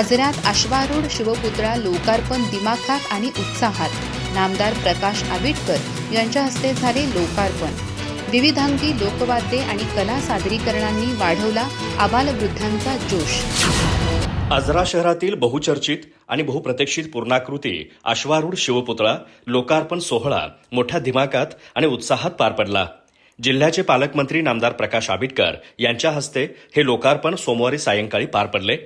आजऱ्यात अश्वारूढ शिवपुतळा लोकार्पण दिमाखात आणि उत्साहात. नामदार प्रकाश आबिटकर यांच्या हस्ते झाले लोकार्पण. विविधांगी लोकवाद्ये आणि कला सादरीकरणांनी वाढवला आबालवृद्धांचा जोश. आजरा शहरातील बहुचर्चित आणि बहुप्रतीक्षित पूर्णाकृती अश्वारूढ शिवपुतळा लोकार्पण सोहळा मोठ्या दिमाकात आणि उत्साहात पार पडला. जिल्ह्याचे पालकमंत्री नामदार प्रकाश आबिटकर यांच्या हस्ते हे लोकार्पण सोमवारी सायंकाळी पार पडले.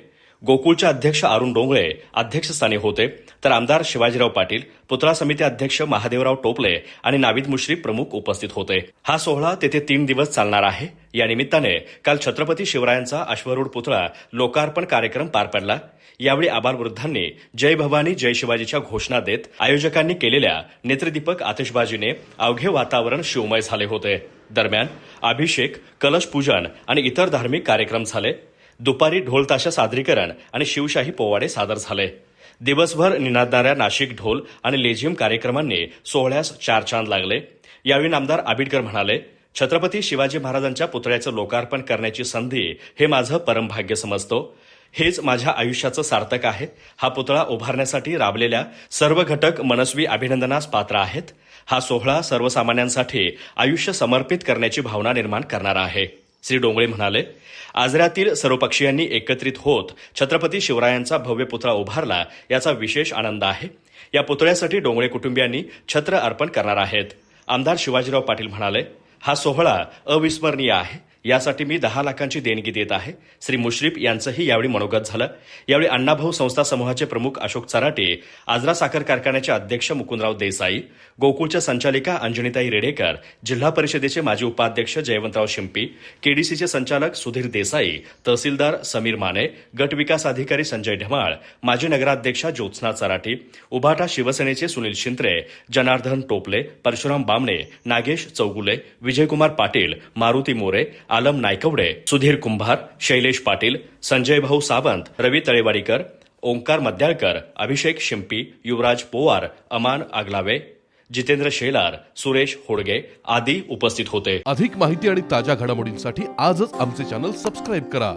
गोकुळचे अध्यक्ष अरुण डोंगळे अध्यक्षस्थानी होते तर आमदार शिवाजीराव पाटील पुतळा समिती अध्यक्ष महादेवराव टोपले आणि नाविद मुश्रीफ प्रमुख उपस्थित होते. हा सोहळा तेथे तीन दिवस चालणार आहे. या निमित्ताने काल छत्रपती शिवरायांचा अश्वरूढ पुतळा लोकार्पण कार्यक्रम पार पडला. यावेळी आबालवृद्धांनी जय भवानी जय शिवाजीच्या घोषणा देत आयोजकांनी केलेल्या नेत्रदीपक आतिषबाजीने अवघे वातावरण शिवमय झाले होते. दरम्यान अभिषेक कलश पूजन आणि इतर धार्मिक कार्यक्रम झाले. दुपारी ढोलताशा सादरीकरण आणि शिवशाही पोवाडे सादर झाले. दिवसभर निनादणाऱ्या नाशिक ढोल आणि लेझिम कार्यक्रमांनी सोहळ्यास चार चांद लागले. यावेळी नामदार आबिडकर म्हणाले छत्रपती शिवाजी महाराजांच्या पुतळ्याचं लोकार्पण करण्याची संधी हे माझं परमभाग्य समजतो. हेच माझ्या आयुष्याचं सार्थक आहे. हा पुतळा उभारण्यासाठी राबलेल्या सर्व घटक मनस्वी अभिनंदनास पात्र आहेत. हा सोहळा सर्वसामान्यांसाठी आयुष्य समर्पित करण्याची भावना निर्माण करणारा आहे. श्री डोंगळे म्हणाले आजऱ्यातील सर्वपक्षीयांनी एकत्रित होत छत्रपती शिवरायांचा भव्य पुतळा उभारला याचा विशेष आनंद आहे. या पुतळ्यासाठी डोंगळे कुटुंबियांनी छत्र अर्पण करणार आहेत. आमदार शिवाजीराव पाटील म्हणाले हा सोहळा अविस्मरणीय आहे. यासाठी मी दहा लाखांची देणगी देत आहे. श्री मुश्रीफ यांचंही यावेळी मनोगत झालं. यावेळी अण्णाभाऊ संस्था समूहाचे प्रमुख अशोक चराटे आजरा साखर कारखान्याचे अध्यक्ष मुकुंदराव देसाई गोकुळच्या संचालिका अंजनीताई रेडेकर जिल्हा परिषदेचे माजी उपाध्यक्ष जयवंतराव शिंपी केडीसीचे संचालक सुधीर देसाई तहसीलदार समीर माने गट विकास अधिकारी संजय ढमाळ माजी नगराध्यक्षा ज्योत्स्ना चराटे उभाटा शिवसेनेचे सुनील शिंत्रे जनार्दन टोपले परशुराम बामणे नागेश चौगुले विजयकुमार पाटील मारुती मोरे आलम नायकवडे सुधीर कुंभार शैलेश पाटील संजय भाऊ सावंत रवी तळेवाडीकर ओंकार मद्याळकर अभिषेक शिंपी युवराज पोवार अमान आगलावे जितेंद्र शेलार सुरेश होडगे आदी उपस्थित होते. अधिक माहिती आणि ताज्या घडामोडींसाठी आजच आमचे चॅनल सबस्क्राईब करा.